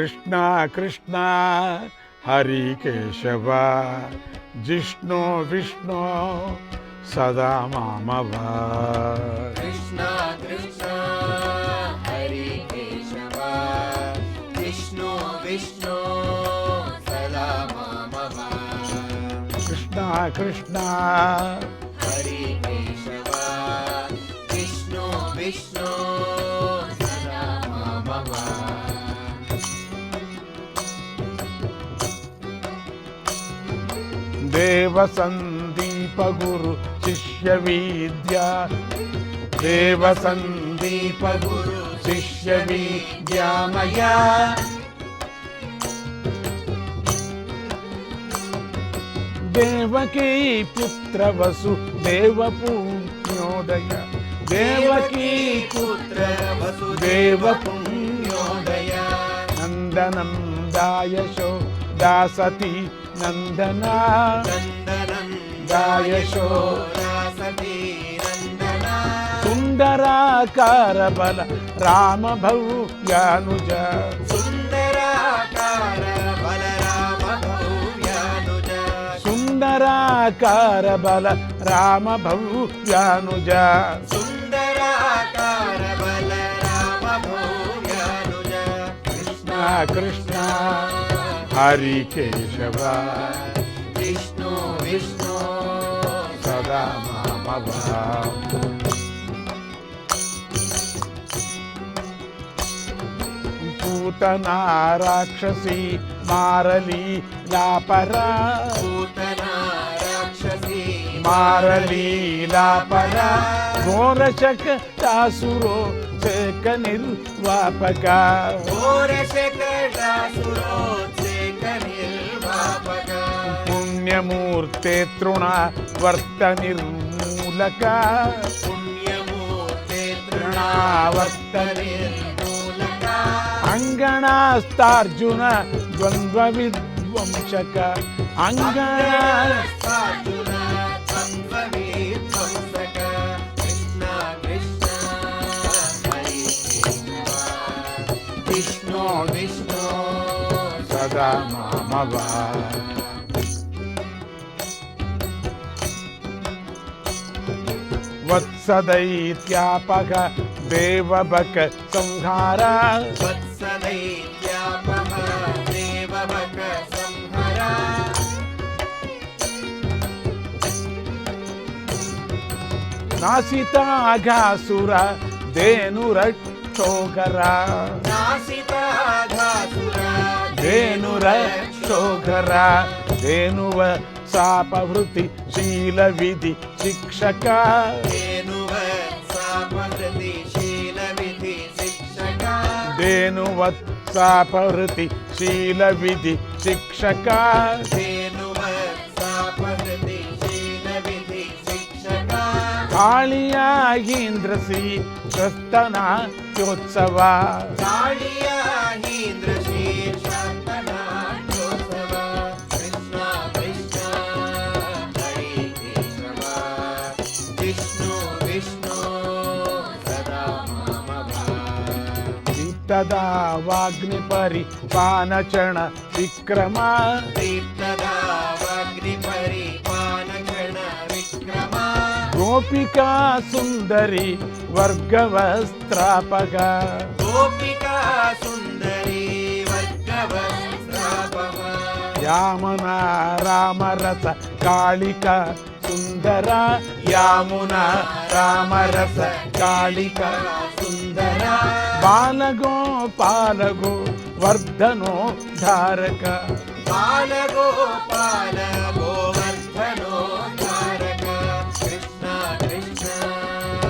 कृष्णा कृष्णा हरि केशव जिष्णु विष्णु सदा माम कृष्णा कृष्णा हरि केशव विष्णु विष्णु सदा माम कृष्णा कृष्णा हरि केशव विष्णु विष्णु దేవసందీపగురు శిష్య విద్య దేవసందీపగురు శిష్య విద్యామయ దేవకీ పుత్రవసు దేవపుణ్యోదయ దేవకీ పుత్రవసు దేవపుణ్యోదయ నందనం దాయశో దాసతి नन्दना चन्दनं गायशोरासतीरन्दना सुन्दराकारबल रामभव्यानुज सुन्दराकार बल रामभव्यानुज सुन्दराकार बल रामभव्यानुज सुन्दराकार बल रामभव्यानुज कृष्णा कृष्णा హరి కేశవ విష్ణు విష్ణు సదా మమ పూతనా రాక్షసి మారలి లాపరా పూతనా రాక్షసి మారలి లాపరా దాసురో శక నిర్వాపక ఘోరశక దాసురో ಪುಣ್ಯಮೂರ್ತೆ ತೃಣ ವರ್ತ ನಿರ್ಮೂಲಕ ಪುಣ್ಯಮೂರ್ತೆ ತೃಣ ವರ್ತ ನಿರ್ಮೂಲಕ ಅಂಗಣಾಸ್ತಾರ್ಜುನ ದ್ವಂದ್ವ ವಿಧ್ವಂಸಕ ಅಂಗಣಾಸ್ತಾರ್ಜುನ ದ್ವಂದ್ವ ವಿಷ್ಣು ವಿಷ್ಣು ಸದಾ ಮಾಮವ वत्सदैत्यापक देवबक संहार वत्सदैत्यापक देवबक संहार नासिताघासुर धेनुरक्षोघर नासिताघासुर धेनुरक्षोघर धेनुव शापवृत्ति शीलविधि शिक्षका ಧೇನುವತ್ಸ ಶೀಲ ಶೀಲವಿಧಿ ಶಿಕ್ಷಕ ಕಾಳಿಯಾಗೀಂದ್ರ ಶ್ರೀ ಸ್ವಸ್ತನ ಚೋತ್ಸವ తీర్థదా వాగ్ని పరి పానచణ విక్రమ తీర్థదా వాగ్ని పరి పానచణ విక్రమ గోపికా సుందరి వర్గవస్త్రాపక గోపికా సుందరి వర్గవస్త్రాపక రామరస కాళిక సుందర యామున రామరస కాళిక సుందర బాలగో పాలగో వర్ధనో ధారక బాలగో పాలగో వర్ధనో ధారక కృష్ణ కృష్ణ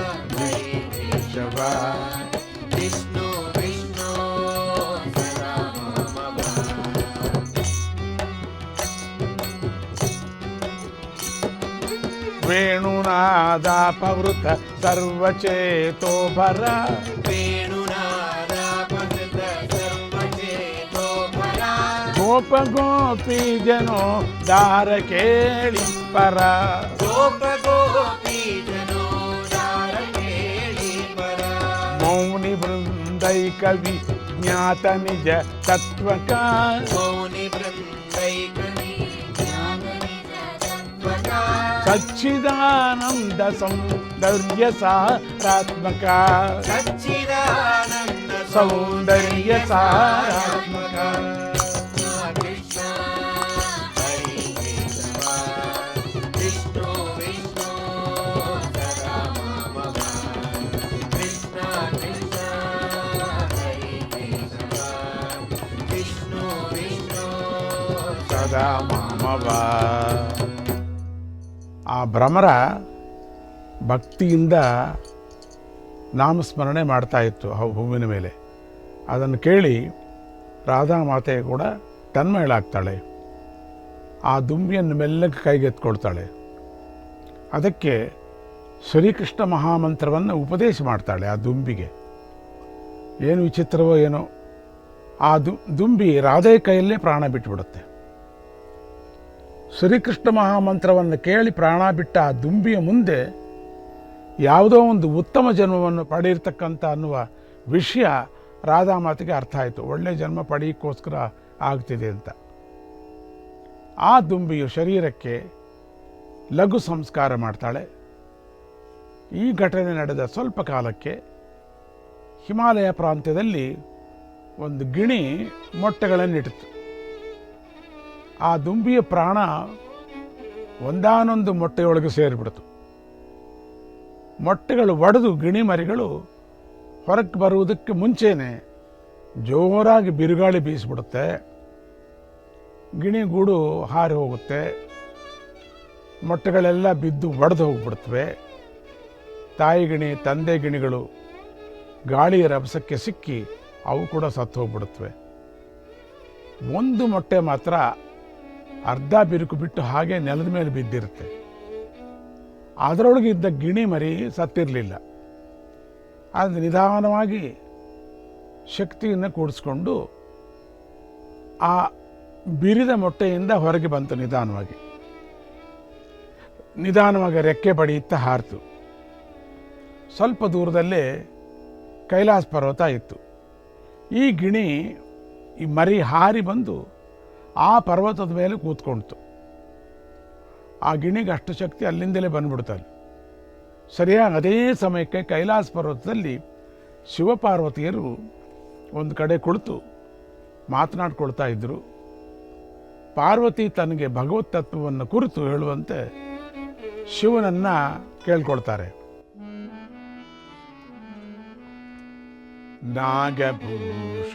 వేణునాదాపవృత సర్వచేతోభర గోప గోపీ జనో దారకేళి పర గోప గోపీ జనో దారకేళి పర మౌని బృందై కవి జ్ఞాత నిజ తత్వక మౌని బృందై కవి జ్ఞాత నిజ తత్వక సచ్చిదానంద సౌందర్య సారాత్మక సచ్చిదానంద సౌందర్య సారాత్మక సదా మామవా ಆ ಭ್ರಮರ ಭಕ್ತಿಯಿಂದ ನಾಮಸ್ಮರಣೆ ಮಾಡ್ತಾಯಿತ್ತು ಆ ಭೂಮಿನ ಮೇಲೆ ಅದನ್ನು ಕೇಳಿ ರಾಧಾ ಮಾತೆ ಕೂಡ ತನ್ಮಯಳಾಗ್ತಾಳೆ ಆ ದುಂಬಿಯನ್ನು ಮೆಲ್ಲಕ್ಕೆ ಕೈಗೆತ್ಕೊಳ್ತಾಳೆ ಅದಕ್ಕೆ ಶ್ರೀಕೃಷ್ಣ ಮಹಾಮಂತ್ರವನ್ನು ಉಪದೇಶ ಮಾಡ್ತಾಳೆ ಆ ದುಂಬಿಗೆ ಏನು ವಿಚಿತ್ರವೋ ಏನೋ ಆ ದುಂಬಿ ರಾಧೆ ಕೈಯಲ್ಲೇ ಪ್ರಾಣ ಬಿಟ್ಟುಬಿಡುತ್ತೆ ಶ್ರೀಕೃಷ್ಣ ಮಹಾಮಂತ್ರವನ್ನು ಕೇಳಿ ಪ್ರಾಣ ಬಿಟ್ಟ ಆ ದುಂಬಿಯ ಮುಂದೆ ಯಾವುದೋ ಒಂದು ಉತ್ತಮ ಜನ್ಮವನ್ನು ಪಡೆಯಿರ್ತಕ್ಕಂಥ ಅನ್ನುವ ವಿಷಯ ರಾಧಾ ಮಾತಿಗೆ ಅರ್ಥ ಆಯಿತು ಒಳ್ಳೆಯ ಜನ್ಮ ಪಡೆಯೋಕ್ಕೋಸ್ಕರ ಆಗ್ತಿದೆ ಅಂತ ಆ ದುಂಬಿಯು ಶರೀರಕ್ಕೆ ಲಘು ಸಂಸ್ಕಾರ ಮಾಡ್ತಾಳೆ ಈ ಘಟನೆ ನಡೆದ ಸ್ವಲ್ಪ ಕಾಲಕ್ಕೆ ಹಿಮಾಲಯ ಪ್ರಾಂತ್ಯದಲ್ಲಿ ಒಂದು ಗಿಣಿ ಮೊಟ್ಟೆಗಳನ್ನಿಟ್ಟಿತು ಆ ದುಂಬಿಯ ಪ್ರಾಣ ಒಂದಾನೊಂದು ಮೊಟ್ಟೆಯೊಳಗೆ ಸೇರಿಬಿಡ್ತು ಮೊಟ್ಟೆಗಳು ಒಡೆದು ಗಿಣಿಮರಿಗಳು ಹೊರಕ್ಕೆ ಬರುವುದಕ್ಕೆ ಮುಂಚೆನೆ ಜೋರಾಗಿ ಬಿರುಗಾಳಿ ಬೀಸಿಬಿಡುತ್ತೆ ಗಿಣಿಗೂಡು ಹಾರಿ ಹೋಗುತ್ತೆ ಮೊಟ್ಟೆಗಳೆಲ್ಲ ಬಿದ್ದು ಒಡೆದು ಹೋಗ್ಬಿಡ್ತವೆ ತಾಯಿ ಗಿಣಿ ತಂದೆ ಗಿಣಿಗಳು ಗಾಳಿಯ ರಭಸಕ್ಕೆ ಸಿಕ್ಕಿ ಅವು ಕೂಡ ಸತ್ತು ಹೋಗ್ಬಿಡುತ್ತವೆ ಒಂದು ಮೊಟ್ಟೆ ಮಾತ್ರ ಅರ್ಧ ಬಿರುಕು ಬಿಟ್ಟು ಹಾಗೆ ನೆಲದ ಮೇಲೆ ಬಿದ್ದಿರುತ್ತೆ ಅದರೊಳಗೆ ಇದ್ದ ಗಿಣಿ ಮರಿ ಸತ್ತಿರಲಿಲ್ಲ ಅದು ನಿಧಾನವಾಗಿ ಶಕ್ತಿಯನ್ನು ಕೂಡಿಸ್ಕೊಂಡು ಆ ಬಿರಿದ ಮೊಟ್ಟೆಯಿಂದ ಹೊರಗೆ ಬಂತು ನಿಧಾನವಾಗಿ ನಿಧಾನವಾಗಿ ರೆಕ್ಕೆ ಬಡಿಯುತ್ತಾ ಹಾರಿತು ಸ್ವಲ್ಪ ದೂರದಲ್ಲೇ ಕೈಲಾಸ ಪರ್ವತ ಇತ್ತು ಈ ಗಿಣಿ ಈ ಮರಿ ಹಾರಿ ಬಂದು ಆ ಪರ್ವತದ ಮೇಲೆ ಕೂತ್ಕೊಳ್ತು ಆ ಗಿಣಿಗೆ ಅಷ್ಟು ಶಕ್ತಿ ಅಲ್ಲಿಂದಲೇ ಬಂದ್ಬಿಡ್ತಾರೆ ಸರಿಯಾಗಿ ಅದೇ ಸಮಯಕ್ಕೆ ಕೈಲಾಸ ಪರ್ವತದಲ್ಲಿ ಶಿವಪಾರ್ವತಿಯರು ಒಂದು ಕಡೆ ಕುಳಿತು ಮಾತನಾಡ್ಕೊಳ್ತಾ ಇದ್ದರು ಪಾರ್ವತಿ ತನಗೆ ಭಗವತ್ ತತ್ವವನ್ನು ಕುರಿತು ಹೇಳುವಂತೆ ಶಿವನನ್ನು ಕೇಳ್ಕೊಳ್ತಾರೆ ನಾಗಭೂಷ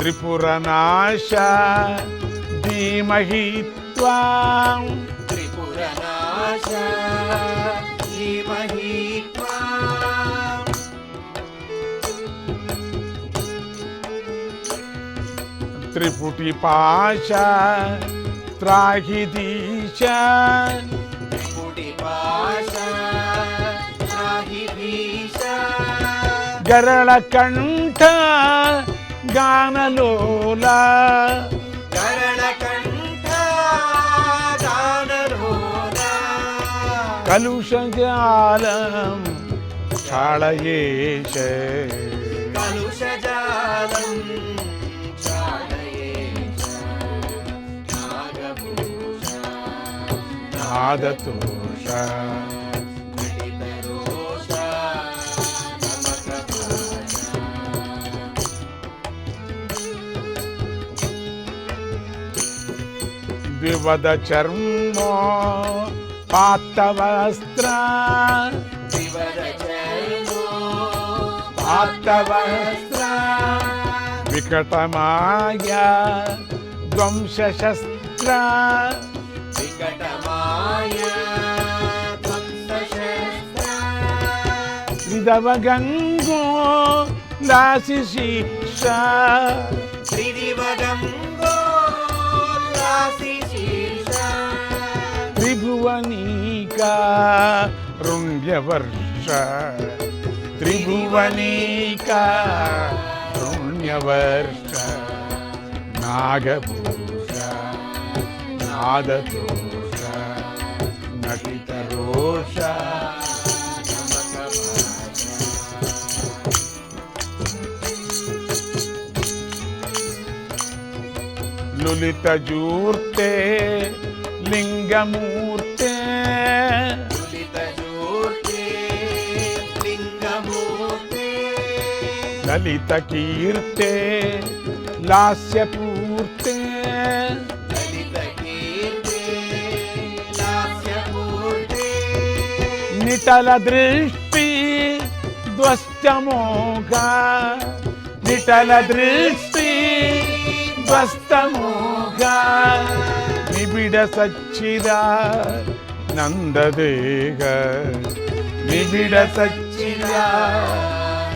त्रिपुरनाश धीमहि त्वां त्रिपुरनाश धीमहि त्रिपुटिपाश त्राहि दीश त्रिपुटिपाश त्राहि दीश गरळकण्ठ గానలోల కలుషజాలం ఛాళయేష కలుషజాలం ఛాళయేష నాగతోష ద్వివద చర్మో పాత వస్త్ర వికటమాయ ధ్వంసశస్త్ర వికటమాయ త్రిదవగంగో దాసి శిక్ష గంగో దాసి త్రిభువనీకా రుణ్యవర్ష త్రిభువనీకా రుణ్యవర్ష నాగభూష నాదతోష నటితరోష లులితజూర్తే లింగమూర్తి లలిత కీర్తే లాస్యపూర్తే నిటల దృష్టి ధ్వస్తమోగా నిటల దృష్టి ధ్వస్తమోగా నిబిడ సచ్చిదా నందదేగ నిబిడ సచ్చిదా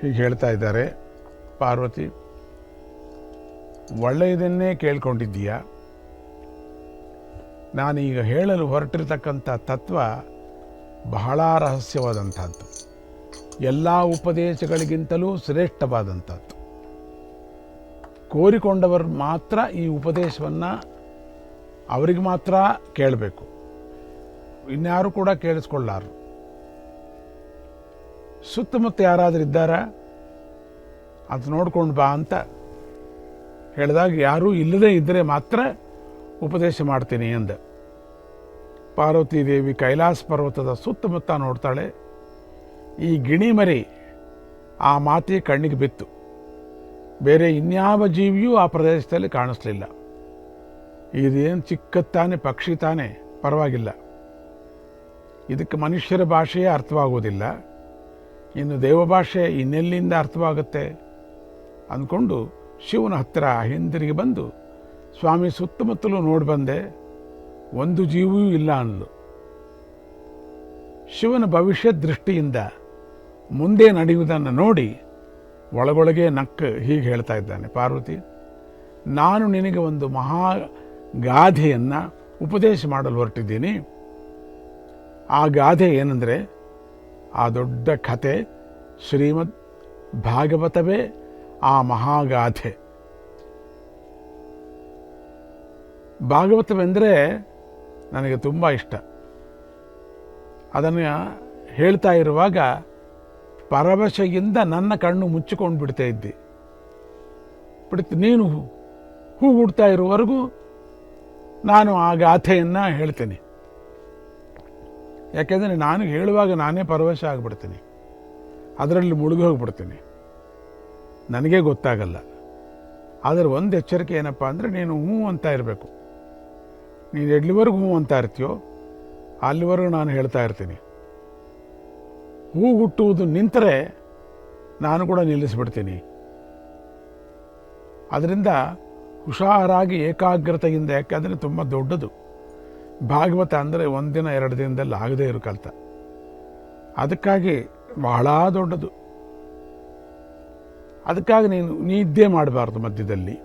ಹೀಗೆ ಹೇಳ್ತಾ ಇದ್ದಾರೆ ಪಾರ್ವತಿ ಒಳ್ಳೆಯದನ್ನೇ ಕೇಳ್ಕೊಂಡಿದ್ದೀಯ ನಾನೀಗ ಹೇಳಲು ಹೊರಟಿರ್ತಕ್ಕಂಥ ತತ್ವ ಬಹಳ ರಹಸ್ಯವಾದಂಥದ್ದು ಎಲ್ಲ ಉಪದೇಶಗಳಿಗಿಂತಲೂ ಶ್ರೇಷ್ಠವಾದಂಥದ್ದು ಕೋರಿಕೊಂಡವರು ಮಾತ್ರ ಈ ಉಪದೇಶವನ್ನು ಅವರಿಗೆ ಮಾತ್ರ ಕೇಳಬೇಕು ಇನ್ಯಾರು ಕೂಡ ಕೇಳಿಸ್ಕೊಳ್ಳಾರು ಸುತ್ತಮುತ್ತ ಯಾರಾದರೂ ಇದ್ದಾರಾ ಅದು ನೋಡ್ಕೊಂಡು ಬಾ ಅಂತ ಹೇಳಿದಾಗ ಯಾರೂ ಇಲ್ಲದೇ ಇದ್ದರೆ ಮಾತ್ರ ಉಪದೇಶ ಮಾಡ್ತೀನಿ ಎಂದ ಪಾರ್ವತಿ ದೇವಿ ಕೈಲಾಸ ಪರ್ವತದ ಸುತ್ತಮುತ್ತ ನೋಡ್ತಾಳೆ ಈ ಗಿಣಿ ಮರಿ ಆ ಮಾತಿ ಕಣ್ಣಿಗೆ ಬಿತ್ತು ಬೇರೆ ಇನ್ಯಾವ ಜೀವಿಯೂ ಆ ಪ್ರದೇಶದಲ್ಲಿ ಕಾಣಿಸ್ಲಿಲ್ಲ ಇದೇನು ಚಿಕ್ಕತ್ತಾನೆ ಪಕ್ಷಿ ತಾನೇ ಪರವಾಗಿಲ್ಲ ಇದಕ್ಕೆ ಮನುಷ್ಯರ ಭಾಷೆಯೇ ಅರ್ಥವಾಗುವುದಿಲ್ಲ ಇನ್ನು ದೇವಭಾಷೆ ಇನ್ನೆಲ್ಲಿಂದ ಅರ್ಥವಾಗುತ್ತೆ ಅಂದ್ಕೊಂಡು ಶಿವನ ಹತ್ತಿರ ಹಿಂದಿರುಗಿ ಬಂದು ಸ್ವಾಮಿ ಸುತ್ತಮುತ್ತಲೂ ನೋಡಿ ಬಂದೆ ಒಂದು ಜೀವಿಯೂ ಇಲ್ಲ ಅನ್ನಲು ಶಿವನ ಭವಿಷ್ಯ ದೃಷ್ಟಿಯಿಂದ ಮುಂದೆ ನಡೆಯುವುದನ್ನು ನೋಡಿ ಒಳಗೊಳಗೆ ನಕ್ಕ ಹೀಗೆ ಹೇಳ್ತಾ ಇದ್ದಾನೆ ಪಾರ್ವತಿ ನಾನು ನಿನಗೆ ಒಂದು ಮಹಾ ಗಾಧೆಯನ್ನು ಉಪದೇಶ ಮಾಡಲು ಹೊರಟಿದ್ದೀನಿ ಆ ಗಾಧೆ ಏನಂದರೆ ಆ ದೊಡ್ಡ ಕಥೆ ಶ್ರೀಮದ್ ಭಾಗವತವೇ ಆ ಮಹಾಗಾಥೆ ಭಾಗವತವೆಂದರೆ ನನಗೆ ತುಂಬ ಇಷ್ಟ ಅದನ್ನು ಹೇಳ್ತಾ ಇರುವಾಗ ಪರವಶೆಯಿಂದ ನನ್ನ ಕಣ್ಣು ಮುಚ್ಚಿಕೊಂಡು ಬಿಡ್ತಾ ಇದ್ದೆ ಬಿಡ್ತು ನೀನು ಹೂ ಹುಡ್ತಾ ಇರುವವರೆಗೂ ನಾನು ಆ ಗಾಥೆಯನ್ನು ಹೇಳ್ತೇನೆ ಯಾಕೆಂದರೆ ನಾನು ಹೇಳುವಾಗ ನಾನೇ ಪರವಶ ಆಗಿಬಿಡ್ತೀನಿ ಅದರಲ್ಲಿ ಮುಳುಗಿ ಹೋಗಿಬಿಡ್ತೀನಿ ನನಗೇ ಗೊತ್ತಾಗಲ್ಲ ಆದರೆ ಒಂದು ಎಚ್ಚರಿಕೆ ಏನಪ್ಪ ಅಂದರೆ ನೀನು ಹ್ಞೂ ಅಂತ ಇರಬೇಕು ನೀನು ಎಲ್ಲಿವರೆಗೂ ಹ್ಞೂ ಅಂತ ಇರ್ತೀಯೋ ಅಲ್ಲಿವರೆಗೂ ನಾನು ಹೇಳ್ತಾ ಇರ್ತೀನಿ ಹೂ ಹುಟ್ಟುವುದು ನಿಂತರೆ ನಾನು ಕೂಡ ನಿಲ್ಲಿಸ್ಬಿಡ್ತೀನಿ ಅದರಿಂದ ಹುಷಾರಾಗಿ ಏಕಾಗ್ರತೆಯಿಂದ ಯಾಕೆಂದರೆ ತುಂಬ ದೊಡ್ಡದು ಭಾಗವತ ಅಂದರೆ ಒಂದಿನ ಎರಡು ದಿನದಲ್ಲಿ ಆಗದೇ ಇರೋ ಕಲ್ತ ಅದಕ್ಕಾಗಿ ಬಹಳ ದೊಡ್ಡದು ಅದಕ್ಕಾಗಿ ನೀನು ನಿದ್ದೆ ಮಾಡಬಾರ್ದು ಮಧ್ಯದಲ್ಲಿ